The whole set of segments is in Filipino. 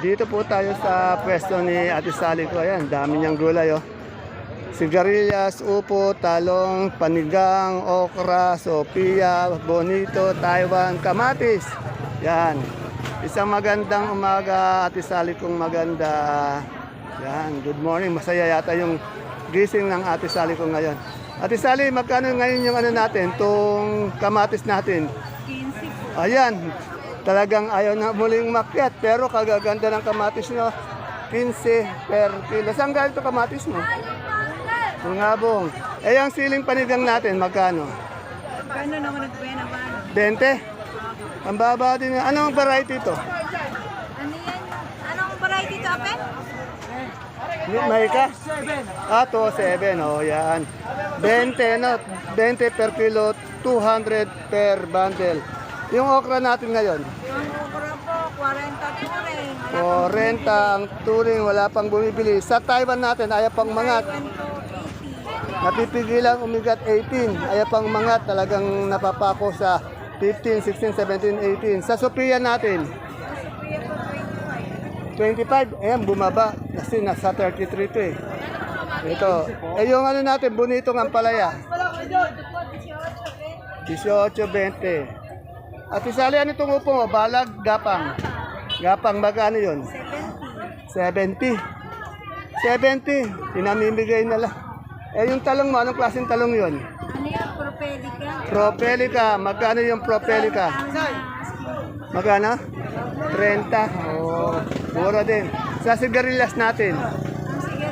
Dito po tayo sa pwesto ni Ate Sally ko. Ayan, dami niyang gulay oh. Sigarilyas, upo, talong, panigang, okra, sopia, bonito, Taiwan, kamatis. Yan. Isang magandang umaga, Ate Sally kong maganda. Yan, good morning. Masaya yata yung gising ng Ate Sally ko ngayon. Ate Sally, magkano ngayon yung ano natin, tong kamatis natin? 15 Ayan, talagang ayaw na muling makyat pero kagaganda ng kamatis nyo. 15 per kilo. Saan galing ito kamatis mo? Tungabong. Eh, ang siling panigang natin, magkano? Gano'n ako nagbuya naman. 20? Ang baba din. Anong variety ito? Ano yan? Anong variety ito, Ape? May ka? Ah, to 7. Oh, yan. 20, no? 20 per kilo, 200 per bundle. Yung okra natin ngayon, Ang ukura po, 40 po rin. 40 ang turing, wala pang bumibili. Sa Taiwan natin, ayaw pang mangat. 1 to 80. Napipigilan umigat 18. Ayaw pang mangat, talagang napapako sa 15, 16, 17, 18. Sa Sophia natin, Kuya po, 25. 25. Ayan, bumaba. Kasi nasa 33 to eh. Ito. Eh yung ano natin, bonito ng palaya. 18, 20. At isali, ano itong upo mo? Balag, gapang. Gapang, magkano yun? 70. 70. 70. Pinamimigay na lang. Eh yung talong mo, anong klaseng talong yun? Ano yan? Propelica? Propelica. Magkano yung propelica? Magkano? 30. Oh, mura din. Sa sigarilyas natin, Sige,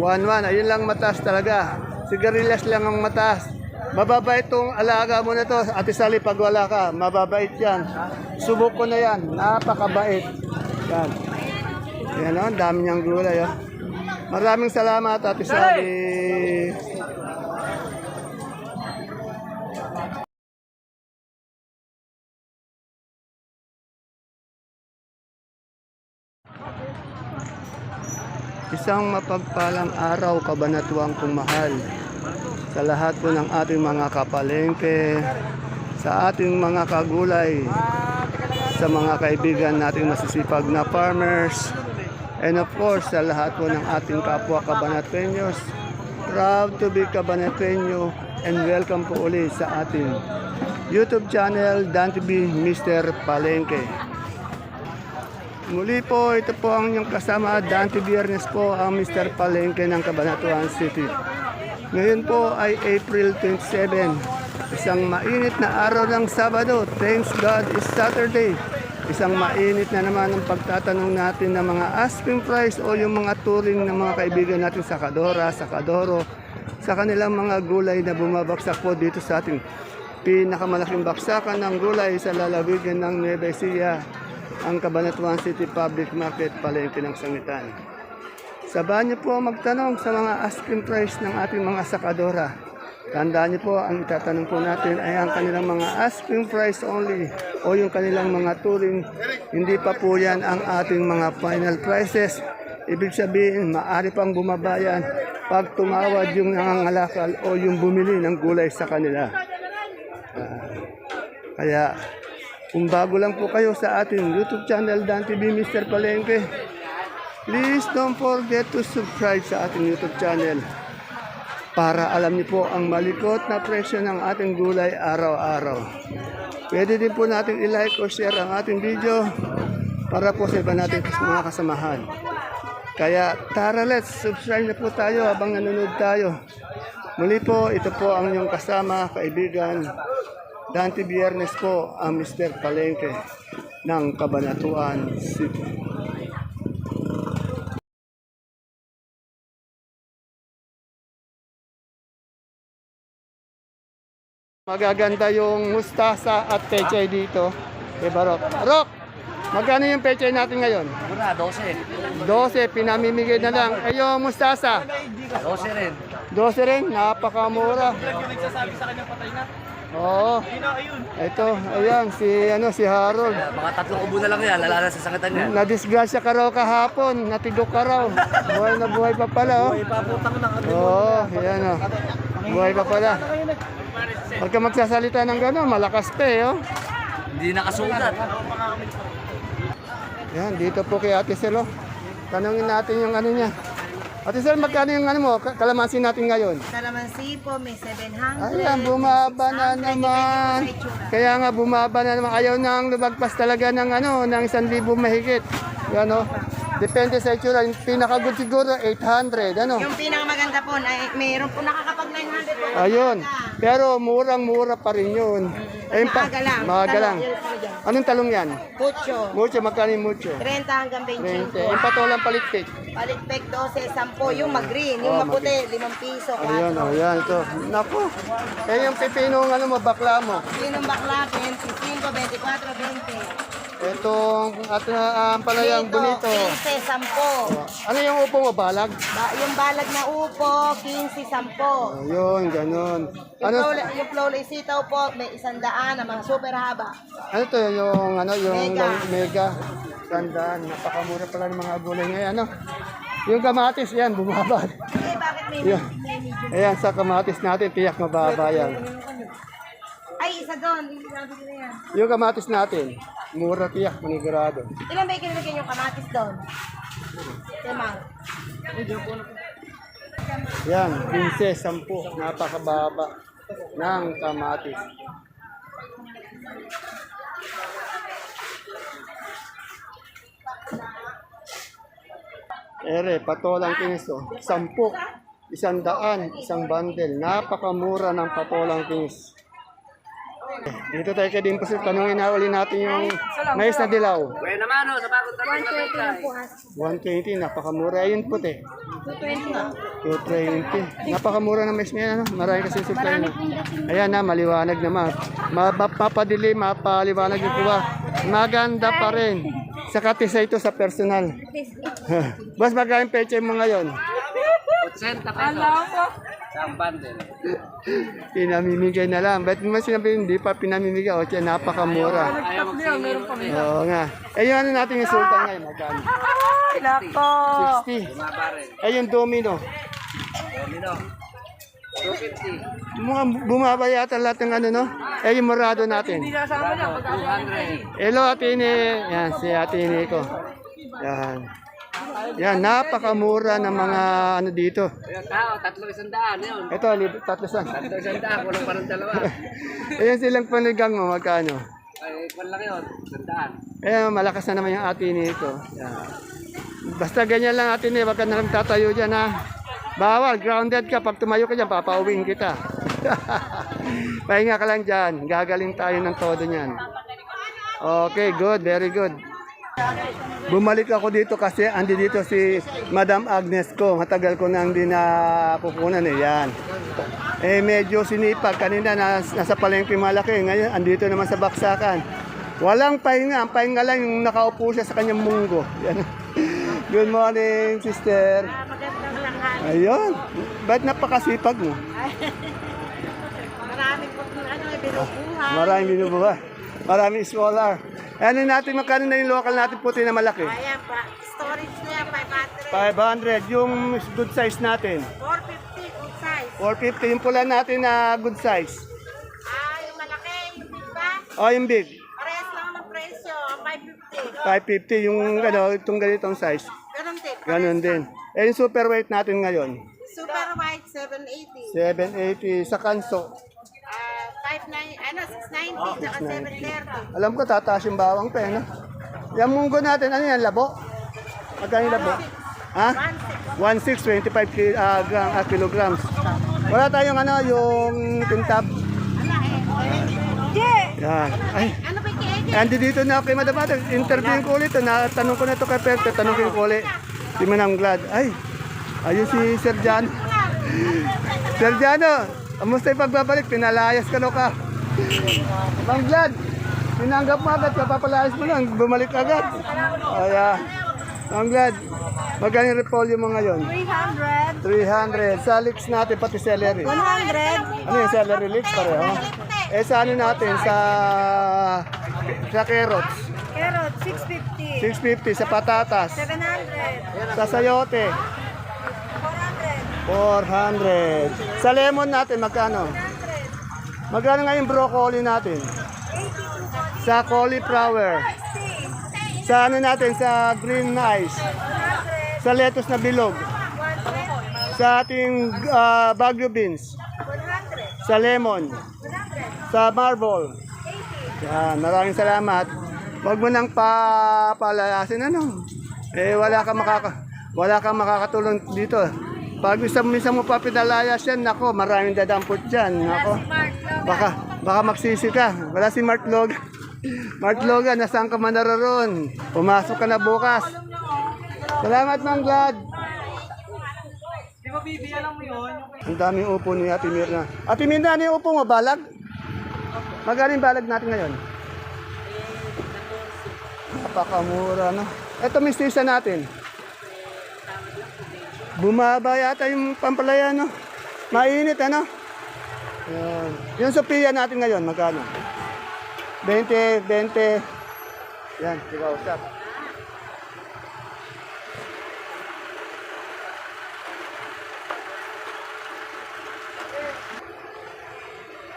1 1-1. Ayun lang mataas talaga. Sigarilyas lang ang mataas. Mababait tong alaga mo na to. Ate Sally, pag wala ka, mababait yan. Subok ko na yan. Napakabait. Yan. Yan o, ang dami niyang gulay. Oh. Maraming salamat, Ate Sally. Isang mapagpalang araw kabanatuang kumahal sa lahat po ng ating mga kapalengke, sa ating mga kagulay, sa mga kaibigan nating masisipag na farmers, and of course sa lahat po ng ating kapwa kabanatenyos. Proud to be Cabanatueño and welcome po uli sa ating YouTube channel Dan TV Mr. Palengke. Muli po, ito po ang inyong kasama, Dante Biernes po, ang Mr. Palengke ng Cabanatuan City. Ngayon po ay April 27, isang mainit na araw ng Sabado. Thanks God is Saturday. Isang mainit na naman ang pagtatanong natin ng mga asking price o yung mga turing ng mga kaibigan natin sa Kadora, sa Kadoro, sa kanilang mga gulay na bumabaksak po dito sa ating pinakamalaking baksakan ng gulay sa lalawigan ng Nueva Ecija, ang Cabanatuan City Public Market, palengke ng Sangitan. Sabahan niyo po magtanong sa mga asking price ng ating mga sakadora. Tandaan niyo po, ang itatanong po natin ay ang kanilang mga asking price only o yung kanilang mga turing. Hindi pa po yan ang ating mga final prices. Ibig sabihin, maaari pang bumabayan pag tumawad yung nangangalakal o yung bumili ng gulay sa kanila. Ah, kaya kung bago lang po kayo sa ating YouTube channel Dan TV Mr. Palengke, please don't forget to subscribe sa ating YouTube channel para alam niyo po ang malikot na presyo ng ating gulay araw-araw. Pwede din po natin i-like o share ang ating video para po sa iba natin mga kasamahan. Kaya tara let's subscribe na po tayo habang nanonood tayo. Muli po, ito po ang inyong kasama, kaibigan, Dante Biernes po ang Mr. Palengke ng Cabanatuan City. Magaganda yung mustasa at pechay dito. Kay Barok. Barok! Magkano yung pechay natin ngayon? Mura, 12. 12, pinamimigay na lang. Ay, yung mustasa, 12 rin. 12 rin, napakamura. Oo. Ito, ayan, si, ano, si Harold. Mga tatlong ubo na lang yan, lalala sa sakitan yan. Nadisgrasya ka raw kahapon, natigok ka raw. Buhay na buhay pa pala, oh. Ipaputang ng ano. Oo, ayan, oh. Buhay pa pala. Huwag ka magsasalita ng gano'n, malakas pa, eh, oh. Hindi nakasugat. Yan, dito po kay Ate Sel, oh. Tanungin natin yung ano niya. Ate Sel, magkano yung ano mo, ka- kalamansi natin ngayon? Kalamansi po, may 700. Ayan, bumaba na 600, naman. Kaya nga bumaba na naman. Ayaw nang lumagpas talaga ng ano, ng 1,000 mahigit. Yan o. Depende sa itsura. Yung pinaka-good siguro, 800. Ano? Yung pinakamaganda po, na, mayroon po nakakapag 900 po. Ayun. Pero murang-mura pa rin yun. Ayun pa- Maaga lang. Maaga Talong, lang. yun po dyan. Anong talong yan? Pucho. Mucho, magkano yung mucho? 30 hanggang 20. 25. Yung patolang palitik. Palikpek 12, 10. Yung mag-green. Yung Oh, maputi, 5 piso. 4. Ayan, oh, yan. Ito. Naku. Eh, yung pipinong ano mo, bakla mo. Yung bakla, 25, 24, 20. Itong at uh, palayang bonito. 15, 10. Ano yung upo mo, balag? Ba, yung balag na upo, 15, 10. Ayun, ganun. Yung, Ano, flow, yung flawless sitaw po, may isang daan na mga super haba. ano to yung ano yung Mega. long- mega tandaan napakamura pala ng mga gulay ngayon ano yung kamatis yan bumaba Eh, bakit may yan ayan sa kamatis natin tiyak mababa yan Ay, isa doon. Natin na yan. yung kamatis natin mura tiyak manigurado Ilan ba ikinilagay yung kamatis doon? Temang. yan 15 10 napakababa ng kamatis Ere, patolang oh. Sampu. Isang daan, isang bundle. Napakamura ng patolang kinis. Dito tayo kay Dimpos. Tanungin na uli natin yung mais na dilaw. Kaya naman, oh, sa bagong tatlo na benta. 120, napakamura. Ayun puti. 220. Napakamura ng mais ngayon. Ano? Marami kasi supply na. Ayan na, maliwanag naman. Ma mapapadili, mapaliwanag yung kuha. Maganda pa rin. Sa katisa ito sa personal. Boss, magkano pecha mo ngayon? 80 pesos. Isang bundle. Pinamimigay na lang. Ba't mo sinabi hindi pa pinamimigay? O, tiyan, napakamura. Oo nga. Eh, yung ano natin yung sultan ngayon, magkano? Ay, nako. 60. Bumaba rin. Eh, yung domino. Domino. 250. Mga bumaba yata lahat ng ano, no? Eh, yung morado natin. Bravo, 200. Hello, Atine. Yan, si Atine ko. Yan. Yan, napakamura ng mga ano dito. Ayun, tao, tatlo isang daan. Yun. Ito, lib- tatlo san. Tatlo isang daan, kulang pa ng dalawa. Ayan silang panigang mo, magkano? Ay, kwan lang yun. Isang daan. Eh, malakas na naman yung ko. Yan. Basta ganyan lang Atine, wag ka na lang tatayo dyan ha. Bawal, grounded ka. Pag tumayo ka dyan, papauwiin kita. Pahinga ka lang dyan. Gagaling tayo ng todo niyan. Okay, good. Very good. Bumalik ako dito kasi andi dito si Madam Agnes ko. Matagal ko nang hindi nakukunan eh. Yan. Eh medyo sinipag. Kanina nas, nasa palengke malaki. Ngayon andito naman sa baksakan. Walang pahinga. Ang pahinga lang yung nakaupo siya sa kanyang munggo. Yan. Good morning, sister. Magandang. Ayun. Ba't napakasipag mo? Maraming po ano, binubuhay. Maraming binubuha. Maraming scholar. Ano natin, magkano na yung local natin puti na malaki? Ayan pa. Storage na yan, 500. 500. Yung good size natin. 450 kung size. 450 yung pula natin na good size. Ah, yung malaki, yung big ba? O yung big. Parehas lang ng presyo, 550. 550 yung ano, itong ganitong size. Ganun din. Ganon din. Eh yung super weight natin ngayon. Super white, 780. 780 sa kanso. Ah, 59, ano, 690, tsaka 730. Alam ko tataas yung bawang pa eh, no? Yung munggo natin, ano yan, labo? Magkano yung labo? Ha? 1.6, 25 ki, ah, gram, ah, kilograms. Wala tayong ano, yung tintab. Yan. Ay, Ano ba yung Andi dito na kay Madam Ate. Interviewin ko ulit. Natanong ko na to kay Perte. Tanongin ko ulit. Si Manang Glad. Ay, ayun si Sir Jan. Sir Jano, kamusta yung pagbabalik? Pinalayas ka no ka. Mang Glad, tinanggap mo agad. Papalayas mo lang. Bumalik agad. Ayan. Mang Glad, magkano yung repolyo mo ngayon? 300. 300. Sa leeks natin, pati celery. 100. Ano yung celery leeks pareho? Eh sa ano natin, sa sa carrots. Carrot, 650. 650 sa patatas. 700. Sa sayote, 400. 400. Sa lemon natin, magkano? 100. Magkano nga yung broccoli natin? 82. Sa cauliflower, 60. Sa ano natin, sa green na ice. Sa lettuce na bilog. Sa ating ah, Baguio beans. Sa lemon. Sa marble. Yan, maraming salamat. Huwag mo nang papalayasin ano. Eh wala kang makaka wala kang makakatulong dito. Pag minsan mo pa pinalayas yan, nako, maraming dadampot dyan. Nako. Baka, baka magsisi ka. Wala si Mark Log. Mark Logan, nasaan ka man naroon? Pumasok ka na bukas. Salamat, Mang Glad. Ang daming upo ni Ate Mirna. Ate Mirna, ano yung upo mo? Balag? Magkano yung balag natin ngayon? Napakamura, no? Ito, mistisa natin. Bumaba yata yung pampalaya, no? Mainit, ano? Yan. Yung Sophia natin ngayon, magkano? 20, 20. Yan, ikaw usap.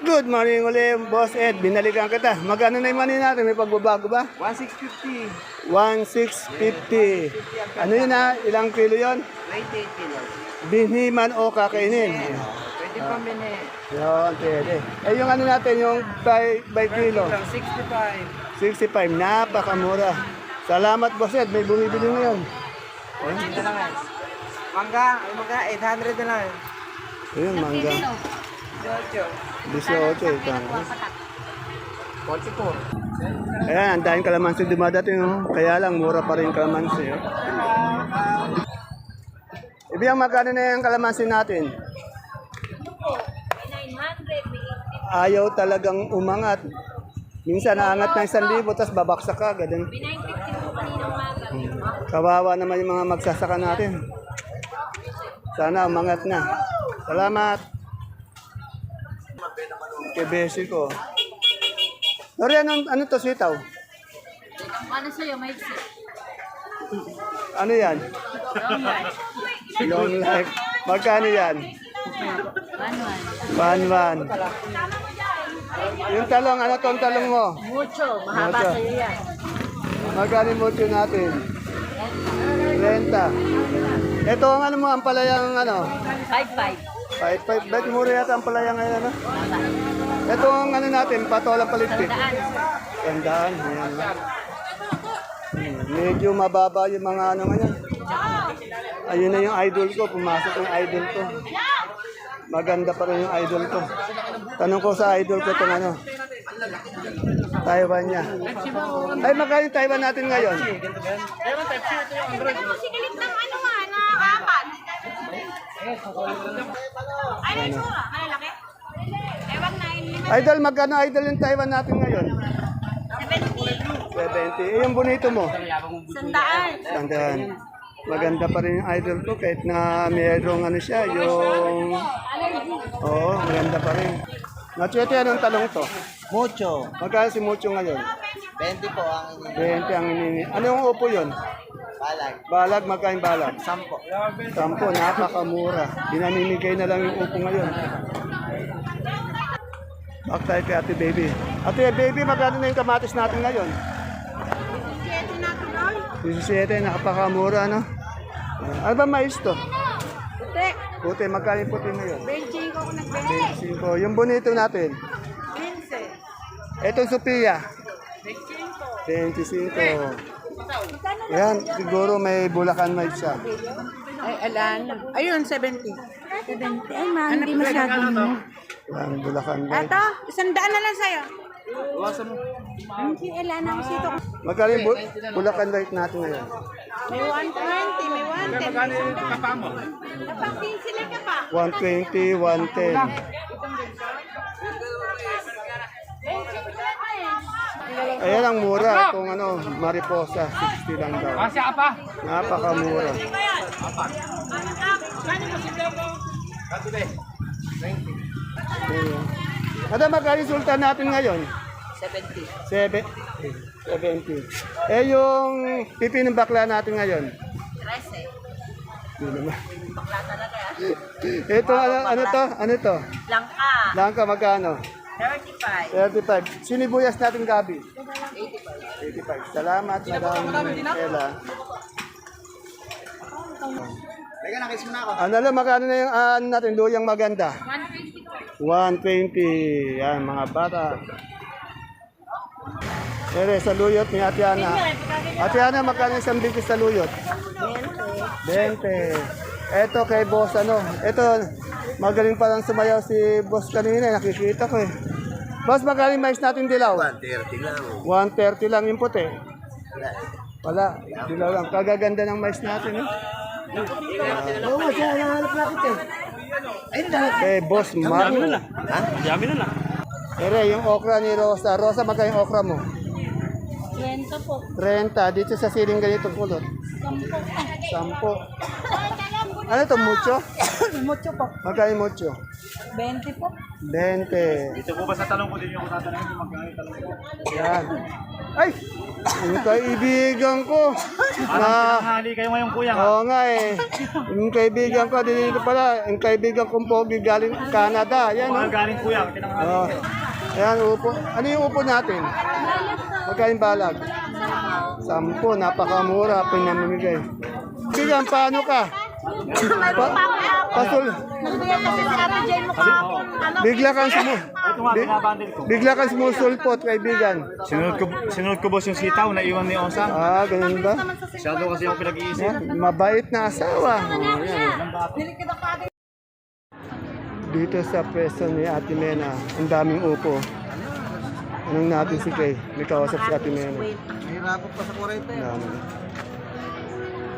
Good morning ulit, Boss Ed. Binalikan kita. Magkano na yung money natin? May pagbabago ba? 1650. 1,650. Ano yun ha? Ilang kilo yon? 28 kilos. Binhiman o kakainin? Pwede pang bini. Yun, pwede. Eh yung ano natin, yung by, by kilo? Lang 65. 65. Napakamura. Salamat, Boss Ed. May bumibili ngayon. Ito na nga. Mangga, ay mangga, 800 na lang. Ayun, mangga. Jojo. 18. Ito. Kotse po. Ayan, ang daming kalamansi dumadating. Oh. Kaya lang, mura pa rin kalamansi. Oh. Ibigyan magkano na yung kalamansi natin? Ayaw talagang umangat. Minsan naangat ng 1,000, tapos babaksak ka. Ganun. Kawawa naman yung mga magsasaka natin. Sana umangat na. Salamat. Kebesi ko. Lori, anong, ano to sitaw? Ano sa'yo, may Ano yan? Long life. Magkano yan? One one. Yung talong, ano tong talong mo? Mucho, mahaba Mucho. sa'yo yan. Magkano yung mucho natin? Renta. Ito ang ano mo, ang palayang ano? 5-5. Five, five. Bet mura yata ang palayang ngayon, ano? Ito ang ano natin, patolang palitpik. Tandaan. Ayan. Hmm, Medyo mababa yung mga ano ngayon. Ayun na yung idol ko. Pumasok yung idol ko. Maganda pa rin yung idol ko. Tanong ko sa idol ko itong ano. Taiwan niya. Ay, magkano yung Taiwan natin ngayon? Sigalit ng ano nga, na apat. Ay, na ito Malalaki? Ewan na, yun lima. Idol, magkano idol yung Taiwan natin ngayon? 70. 70. Eh, yung bonito mo? Sandaan. Tandaan. Maganda pa rin yung idol ko kahit na mayroong ano siya, yung... Oo, maganda pa rin. Machete, anong talong to? Mucho. Magkano si Mucho ngayon? 20 po ang ini. 20 ang inini. Ano yung upo yun? Balag. Balag, magkain balag? 10. Sampo, napakamura. Pinamimigay na lang yung upo ngayon. Back tayo kay Ate Baby. Ate Baby, magkano na yung kamatis natin ngayon? 17, napakamura, no? Ano ba mais to? Puti. Puti, magkano yung puti ngayon? 25 ako nagbenta. 25. Yung bonito natin. 15. Etong Sophia. 25. Yan, siguro may bulakan mais siya. Ay, alan. Ayun, 70. 70. Ay, ma, hindi masyadong mo. Yan, bulakan mais. Ito, isang daan na lang sa'yo. Hindi, alan ang sito. Yung bu- bulakan light natin ngayon? May 120, may 110. Magkano yung kapa mo? Napang sila ka pa. 120, 110. Ayan ang mura kung ano, mariposa, 60 lang daw. Masya pa. Napakamura. Ayun. Ada magkano sultan natin ngayon? 70. Sebe, 70. Eh yung pipi ng bakla natin ngayon? 13. Hindi naman. Ito, ano, ano to? Ano to? Langka. Langka magkano? 35. 35. Sinibuyas natin gabi? 85. 85. Salamat, Madam Ella. Teka, nakis mo na ako. Ano lang, magkano na yung ah, ano natin, luyang maganda? 120. Yan, mga bata. Ere, sa luyot ni Ate Ana. Ate Ana, magkano isang bigis sa luyot? 20. 20. Eto kay boss, ano? Ito, magaling pa lang sumayaw si boss kanina. Nakikita ko eh. Boss, magkano yung mais natin dilaw? 130 lang. 130 lang yung puti. Wala, dilaw lang. Kagaganda ng mais natin eh. Oo, siya nahanap na kita. Ayun na. Eh, boss, Marco. Ha? Dami na lang. Ere, yung okra ni Rosa. Rosa, magkano yung okra mo? 20 po. 30. Dito sa siling ganitong kulot. 10 po. 10. Ano to, mucho? Mucho po. Magkano yung mucho? 20 po. 20. Ito po ba sa talong ko din yung tatanungin kung magkano yung talong ko? Yan. Ay! Yung kaibigan ko. Na, Hali kayo ngayon kuya oo nga eh. Yung kaibigan ko, dito pala. Yung kaibigan kong pogi galing Canada. Yan oh. galing kuya, pinanghali. Oh. Ayan, upo. Ano yung upo natin? Magkano yung balag? Sampo, napakamura, pinamimigay. Bigan, paano ka? Pa pasul. Ano? Bigla kang sumu Bi- bigla kang sumusulpot, kaibigan. Sinunod ko, sinunod ko boss yung sitaw na iwan ni Osang. Ah, ganun ba? Masyado kasi yung pinag-iisip. Yan, mabait na asawa. Oh, yan. Bili kita pa ate. Dito sa pwesto ni Ate Mena, ang daming upo. Anong natin si Kay? May kausap si Ate Mena. Nahirapan pa sa kurente. Dami.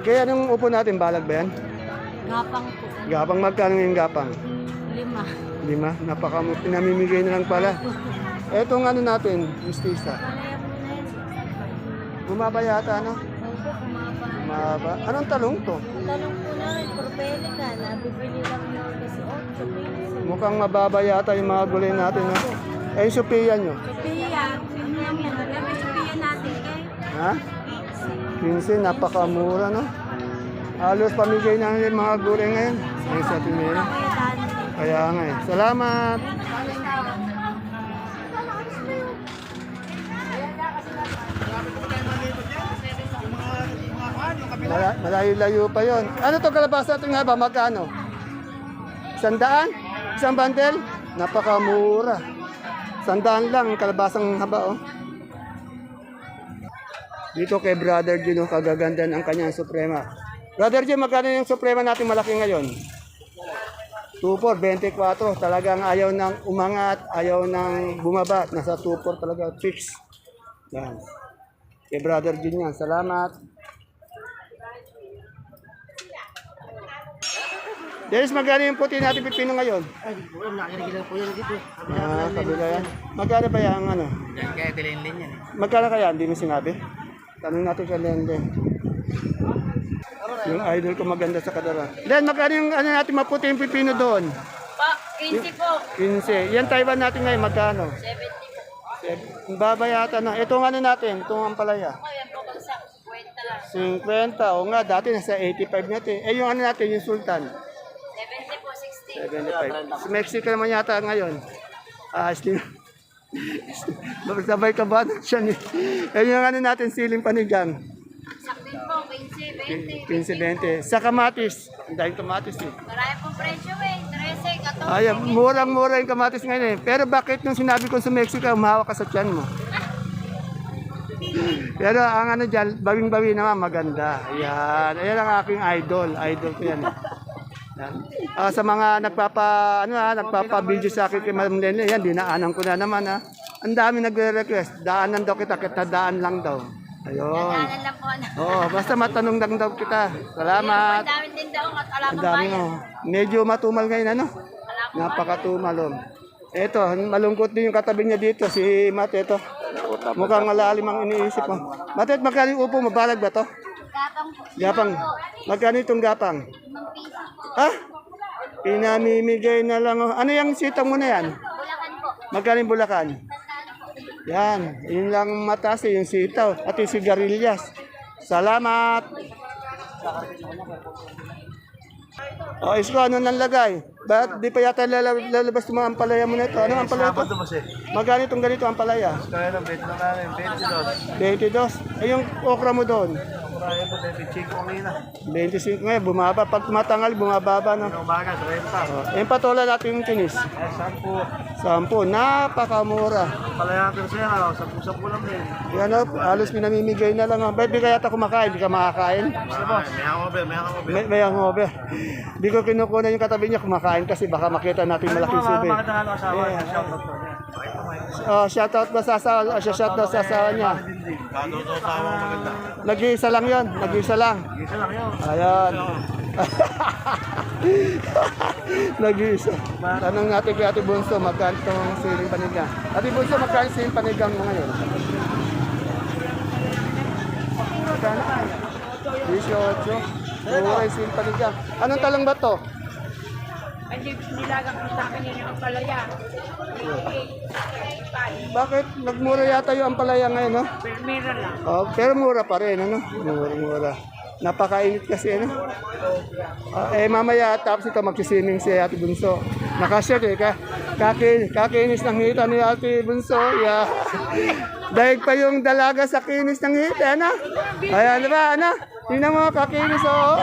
Kaya anong upo natin? Balag ba yan? Gapang po. Gapang magkano yung gapang? Lima. Lima? Napaka pinamimigay na lang pala. Etong ano natin, mistisa. Bumaba yata, ano? Bumaba. Anong talong to? Talong po namin, propelica. Nabibili lang yun kasi 8 pesos. Mukhang mababa yata yung mga gulay natin, no? Eh, yung Sophia nyo. Sophia, ano yan yan? Alam mo Sophia natin kay Ha? 15, napakamura, no? Halos pamigay na yung mga gulay ngayon. Ay, sa. Kuya Dan. Kaya nga eh. Salamat! Mala- Malayo-layo pa yon. Ano to kalabasa ito nga ba? Magkano? Sandaan? Isang bandel? Napakamura. Sandaan lang ang kalabasang haba oh. Dito kay Brother Jun, oh, kagaganda ng kanyang suprema. Brother Jun, magkano yung suprema natin malaki ngayon? 2-4, 24. Talagang ayaw ng umangat, ayaw ng bumaba. Nasa 2-4 talaga, fix. Yan. Kay Brother Jun yan. Salamat. Dennis, magkano yung puti natin pipino ngayon? Ay, wala, nakikinig po yan dito. Ah, kabila yan. Magkano ba yan, ano? Kaya tilin-lin yan eh. Magkano kaya? Hindi mo sinabi? Tanong natin kay Lende. Yung idol ko maganda sa kadara. Len, magkano yung ano natin maputi yung pipino doon? Pa, 15 po. 15. Yan Taiwan natin ngayon, magkano? 70 po. Ang baba yata na. Itong ano natin, itong ampalaya. Ayan po, bagsak. 50 lang. 50. O nga, dati nasa 85 natin. Eh, yung ano natin, yung Sultan. 70 po, 60. 75. Si Mexico naman yata ngayon. Ah, slim. Sabay ka ba siya ni? Eh, yung ano natin, siling panigang. Saktin po, 15, 20. 15-20. Sa kamatis. Ang daming kamatis eh. Marami pong presyo eh. 13, 14. Ay, murang-mura yung kamatis ngayon eh. Pero bakit nung sinabi ko sa Mexico, humawak ka sa tiyan mo? Pero ang ano dyan, bawing-bawi naman, maganda. Ayan. Ayan ang aking idol. Idol ko yan. eh. Ah, sa mga nagpapa ano ah, nagpapa-video sa akin kay Madam Lene, yan dinaanan ko na naman ah. Ang dami nagre-request. Daanan daw kita, kita daan lang daw. Ayun. Daanan lang po. ano. Oo, basta matanong lang daw kita. Salamat. Ang daming din daw at wala Ang dami mo. Medyo matumal ngayon, ano? Napakatumal. oh. Eto, malungkot din yung katabi niya dito, si Mate, ito. Mukhang malalim ang iniisip mo. Mate, magkano yung upo mo? Balag ba to? Gapang po. Gapang. Magkano itong gapang? 5 piso po. Ha? Pinamimigay na lang. oh. Ano yung sitang mo na yan? Bulacan po. Magkano yung bulakan? Yan, yun lang mataas eh, yung sitaw at yung sigarilyas. Salamat! O, isko, ano nang lagay? Ba't di pa yata lala- lalabas yung mga ampalaya mo na ito? Ano ang ampalaya ito? Sabado kasi. Magkano itong ganito ampalaya? Kaya lang, bet na namin, 22. 22. Ay, yung okra mo doon? Kaya po, 25 kanina. 25 ngayon, bumaba. Pag tumatangal, bumababa no? Ang umaga, 30. O, yung patola natin yung kinis. Eh, saan po? 10. Napakamura. Palayatin siya, oh, sa pusa po lang din. Yan o, halos minamimigay na lang. oh. Ba't di kaya ata kumakain? Di ka makakain? Boss. May hangover, may hangover. May, may hangover. Di ko kinukuha yung katabi niya kumakain kasi baka makita natin malaking subi. Makita nga ng asawa niya, shout out to niya. Oh, shoutout ba sa asawa? Oh, shoutout sa asawa niya. Nag-iisa lang yon, nag-iisa lang. Isa lang yun. Ayan. Nag-iisa. Tanong natin kay Ate Bunso, magkano itong siling panigang. Ate Bunso, magkano siling panigang mo ngayon? Magkano? 18. Mura yung siling panigang. Anong talang ba to? Hindi nilagang ko sa akin yun yung palaya. Bakit nagmura yata yung ampalaya ngayon, no? Pero meron lang. Oh, pero mura pa rin, ano? Mura, mura. Napakainit kasi, ano? Ah, eh, mamaya, tapos ito, magsisimming si Ate Bunso. Nakasya, eh, ka, kaki, kakinis ng hita ni Ate Bunso. Yeah. Dahil pa yung dalaga sa kinis ng hita, ano? Ayan, ba, ano? Tingnan mo, kakinis, oh.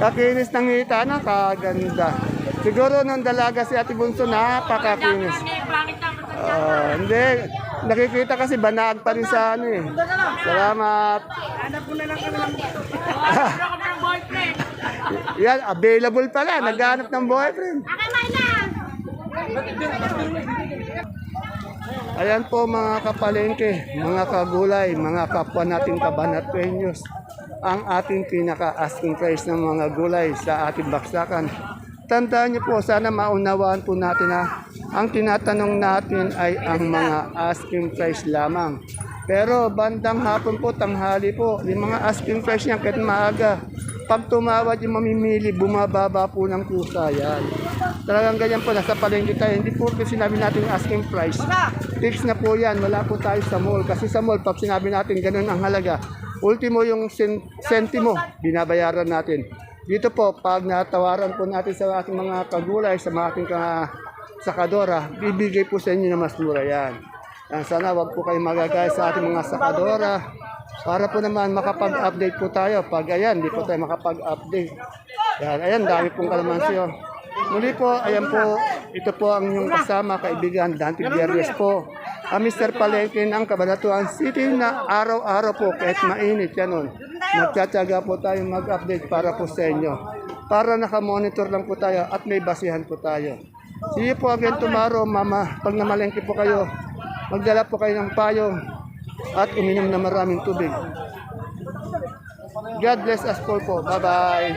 Kakinis ng hita, ano? Kaganda. Siguro nung dalaga si Ate Bunso, napakakinis. Ah, hindi. Nakikita kasi banag pa rin sa ano eh. Salamat. Hanap na lang kami ng boyfriend. Yan, available pala. Naghanap ng boyfriend. Ayan po mga kapalengke, mga kagulay, mga kapwa nating kabanatwenyos. Ang ating pinaka-asking price ng mga gulay sa ating baksakan. Tandaan niyo po, sana maunawaan po natin na ang tinatanong natin ay ang mga asking price lamang. Pero bandang hapon po, tanghali po, yung mga asking price niyan kahit maaga. Pag tumawad yung mamimili, bumababa po ng kusa yan. Talagang ganyan po, nasa palengke tayo. Hindi po kasi sinabi natin asking price. Fix na po yan, wala po tayo sa mall. Kasi sa mall, pag sinabi natin ganun ang halaga, ultimo yung sen- sentimo, binabayaran natin. Dito po, pag natawaran po natin sa ating mga kagulay, sa mga ating ka- sakadora, bibigay po sa inyo na mas mura yan. Sana wag po kayo magagaya sa ating mga sakadora para po naman makapag-update po tayo. Pag ayan, di po tayo makapag-update. Yan, ayan, dami pong kalamansi. Oh. Muli po, ayan po, ito po ang inyong kasama, kaibigan, Dante Biernes po. Ang Mr. Palengke ng Cabanatuan City na araw-araw po, kahit mainit yan nun. Magtsatsaga po tayo mag-update para po sa inyo. Para nakamonitor lang po tayo at may basihan po tayo. See you po again tomorrow, mama. Pag namalengke po kayo, magdala po kayo ng payong at uminom na maraming tubig. God bless us all po. Bye-bye.